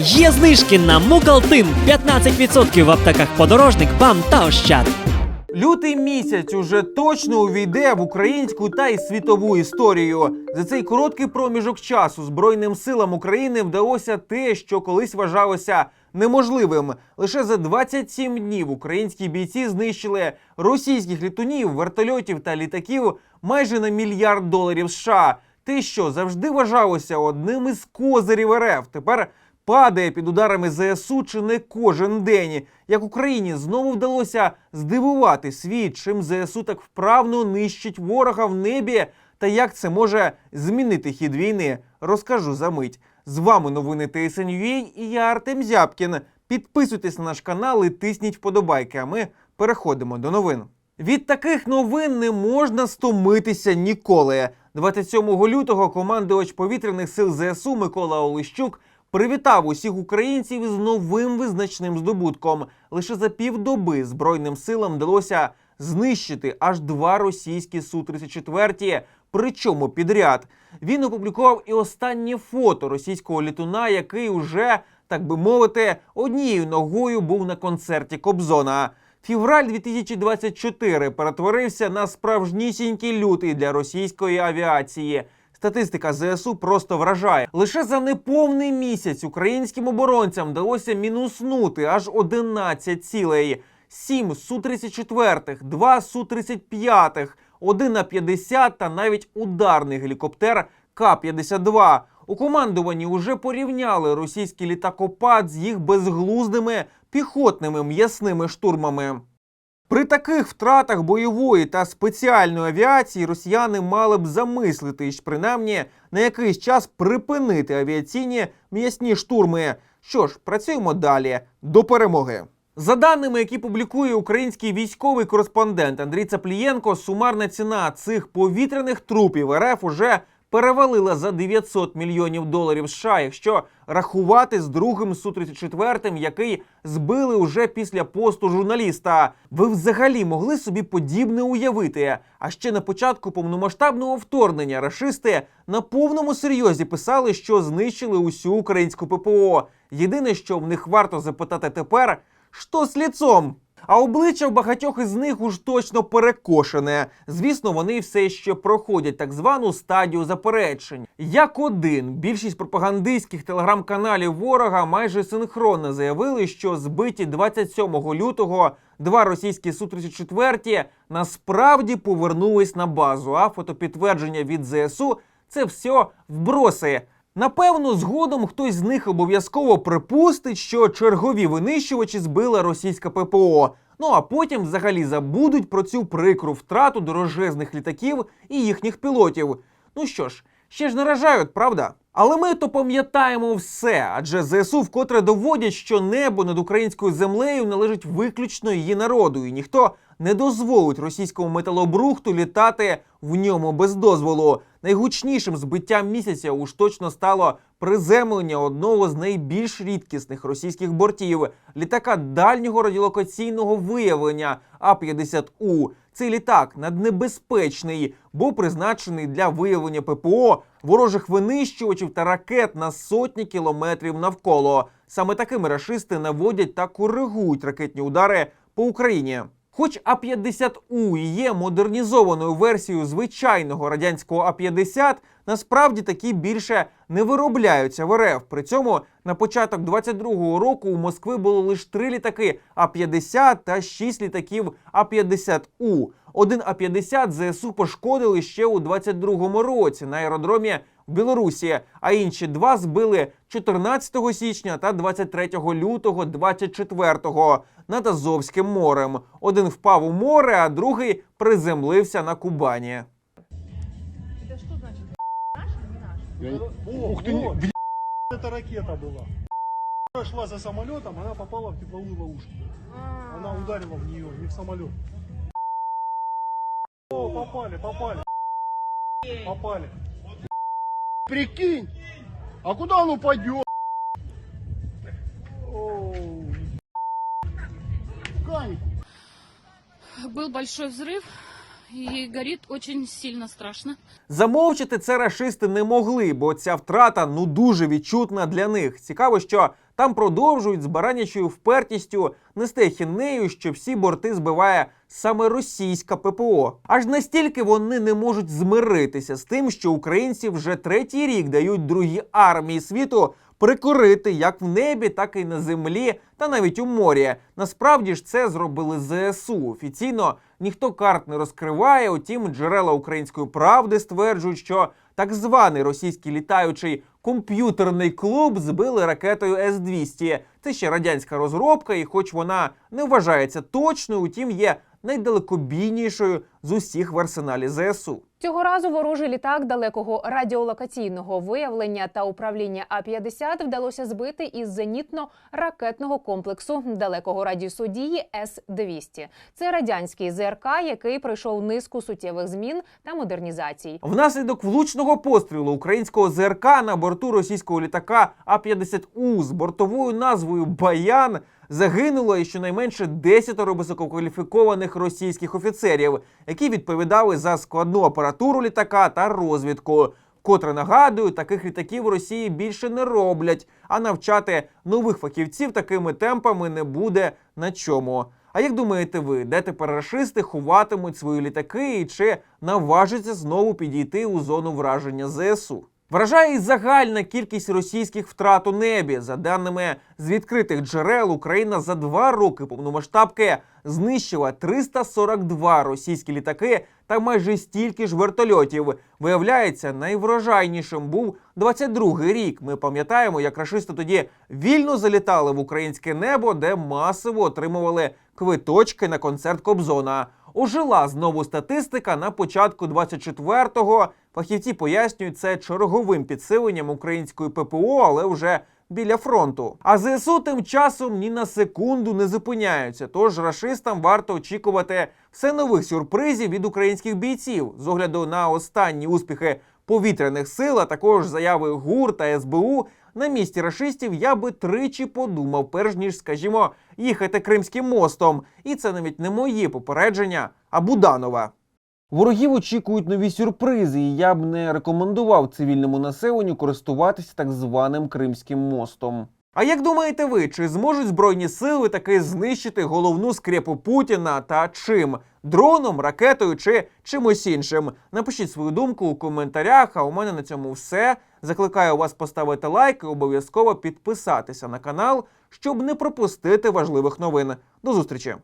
Є знижки на Мукалтин 15% в аптеках подорожник, БАМ та Ощад. Лютий місяць уже точно увійде в українську та й світову історію. За цей короткий проміжок часу Збройним силам України вдалося те, що колись вважалося неможливим. Лише за 27 днів українські бійці знищили російських літунів, вертольотів та літаків майже на мільярд доларів США. Те, що завжди вважалося одним із козирів РФ, тепер падає під ударами ЗСУ чи не кожен день. Як Україні знову вдалося здивувати світ, чим ЗСУ так вправно нищить ворога в небі, та як це може змінити хід війни, розкажу за мить. З вами новини TSN.ua і я Артем Зябкін. Підписуйтесь на наш канал і тисніть вподобайки. А ми переходимо до новин. Від таких новин не можна стомитися ніколи. 27 лютого командувач повітряних сил ЗСУ Микола Олещук привітав усіх українців із новим визначним здобутком. Лише за півдоби збройним силам вдалося знищити аж два російські су 34 причому підряд. Він опублікував і останнє фото російського літуна, який уже, так би мовити, однією ногою був на концерті Кобзона. Февраль 2024 перетворився на справжнісінький лютий для російської авіації. Статистика ЗСУ просто вражає. Лише за неповний місяць українським оборонцям вдалося мінуснути аж 11 цілей. 7 Су-34, 2 Су-35, 1 А-50 та навіть ударний гелікоптер К-52. У командуванні уже порівняли російський літакопад з їх безглуздими піхотними м'ясними штурмами. При таких втратах бойової та спеціальної авіації росіяни мали б замислитись, принаймні на якийсь час припинити авіаційні м'ясні штурми. Що ж, працюємо далі до перемоги. За даними, які публікує український військовий кореспондент Андрій Цаплієнко, сумарна ціна цих повітряних трупів РФ уже перевалила за 900 мільйонів доларів США, якщо рахувати з другим Су-34, який збили уже після посту журналіста. Ви взагалі могли собі подібне уявити? А ще на початку повномасштабного вторгнення рашисти на повному серйозі писали, що знищили усю українську ППО. Єдине, що в них варто запитати тепер, що з ліцом? А обличчя в багатьох із них уж точно перекошене. Звісно, вони все ще проходять так звану стадію заперечень. Як один, більшість пропагандистських телеграм-каналів ворога майже синхронно заявили, що збиті 27 лютого два російські Су-34 насправді повернулись на базу. А фотопідтвердження від ЗСУ це все вброси. Напевно, згодом хтось з них обов'язково припустить, що чергові винищувачі збила російська ППО. Ну а потім взагалі забудуть про цю прикру втрату дорожезних літаків і їхніх пілотів. Ну що ж, ще ж наражають, правда? Але ми то пам'ятаємо все, адже ЗСУ вкотре доводять, що небо над українською землею належить виключно її народу, і ніхто не дозволить російському металобрухту літати в ньому без дозволу. Найгучнішим збиттям місяця уж точно стало приземлення одного з найбільш рідкісних російських бортів літака дальнього радіолокаційного виявлення А-50У. Цей літак наднебезпечний, був призначений для виявлення ППО, ворожих винищувачів та ракет на сотні кілометрів навколо. Саме такими рашисти наводять та коригують ракетні удари по Україні. Хоч А-50У і є модернізованою версією звичайного радянського А-50, насправді такі більше не виробляються в РФ. При цьому на початок 22-го року у Москви було лише три літаки А-50 та шість літаків А-50У. Один А-50 ЗСУ пошкодили ще у 22-му році на аеродромі Білорусі, а інші два збили 14 січня та 23 лютого 24-го над Азовським морем. Один впав у море, а другий приземлився на Кубані. Это что значит? Наш или не наш? Ух ты, не- бля, это ракета была. Шла за самолетом, она попала в тепловую ловушку. Она ударила в нее, не в самолет. О, попали, попали. Попали. Прикинь, а куда он упадет? Был большой взрыв. І горить очень сильно страшно. Замовчити це рашисти не могли, бо ця втрата ну дуже відчутна для них. Цікаво, що там продовжують з баранячою впертістю нести хінею, що всі борти збиває саме російська ППО. Аж настільки вони не можуть змиритися з тим, що українці вже третій рік дають другій армії світу прикорити як в небі, так і на землі, та навіть у морі. Насправді ж це зробили ЗСУ. Офіційно ніхто карт не розкриває. Утім, джерела української правди стверджують, що так званий російський літаючий комп'ютерний клуб збили ракетою С-200. Це ще радянська розробка, і хоч вона не вважається точною, утім є найдалекобійнішою з усіх в арсеналі ЗСУ. Цього разу ворожий літак далекого радіолокаційного виявлення та управління А-50 вдалося збити із зенітно-ракетного комплексу далекого радіусу дії С-200. Це радянський ЗРК, який пройшов низку суттєвих змін та модернізацій. Внаслідок влучного пострілу українського ЗРК на борту російського літака А-50У з бортовою назвою Баян загинуло і щонайменше 10 висококваліфікованих російських офіцерів, які відповідали за складну апаратуру літака та розвідку. Котре нагадую, таких літаків в Росії більше не роблять, а навчати нових фахівців такими темпами не буде на чому. А як думаєте ви, де тепер рашисти ховатимуть свої літаки і чи наважаться знову підійти у зону враження ЗСУ? Вражає і загальна кількість російських втрат у небі. За даними з відкритих джерел, Україна за два роки повномасштабки знищила 342 російські літаки та майже стільки ж вертольотів. Виявляється, найврожайнішим був 22-й рік. Ми пам'ятаємо, як рашисти тоді вільно залітали в українське небо, де масово отримували квиточки на концерт Кобзона. Ожила знову статистика на початку 24-го. Фахівці пояснюють це черговим підсиленням української ППО, але вже біля фронту. А ЗСУ тим часом ні на секунду не зупиняються. Тож рашистам варто очікувати все нових сюрпризів від українських бійців з огляду на останні успіхи повітряних сил, а також заяви ГУР та СБУ. На місці рашистів я би тричі подумав, перш ніж, скажімо, їхати Кримським мостом. І це навіть не мої попередження, а Буданова. Ворогів очікують нові сюрпризи, і я б не рекомендував цивільному населенню користуватися так званим Кримським мостом. А як думаєте ви, чи зможуть збройні сили таки знищити головну скрепу Путіна та чим? Дроном, ракетою чи чимось іншим? Напишіть свою думку у коментарях. А у мене на цьому все. Закликаю вас поставити лайк і обов'язково підписатися на канал, щоб не пропустити важливих новин. До зустрічі!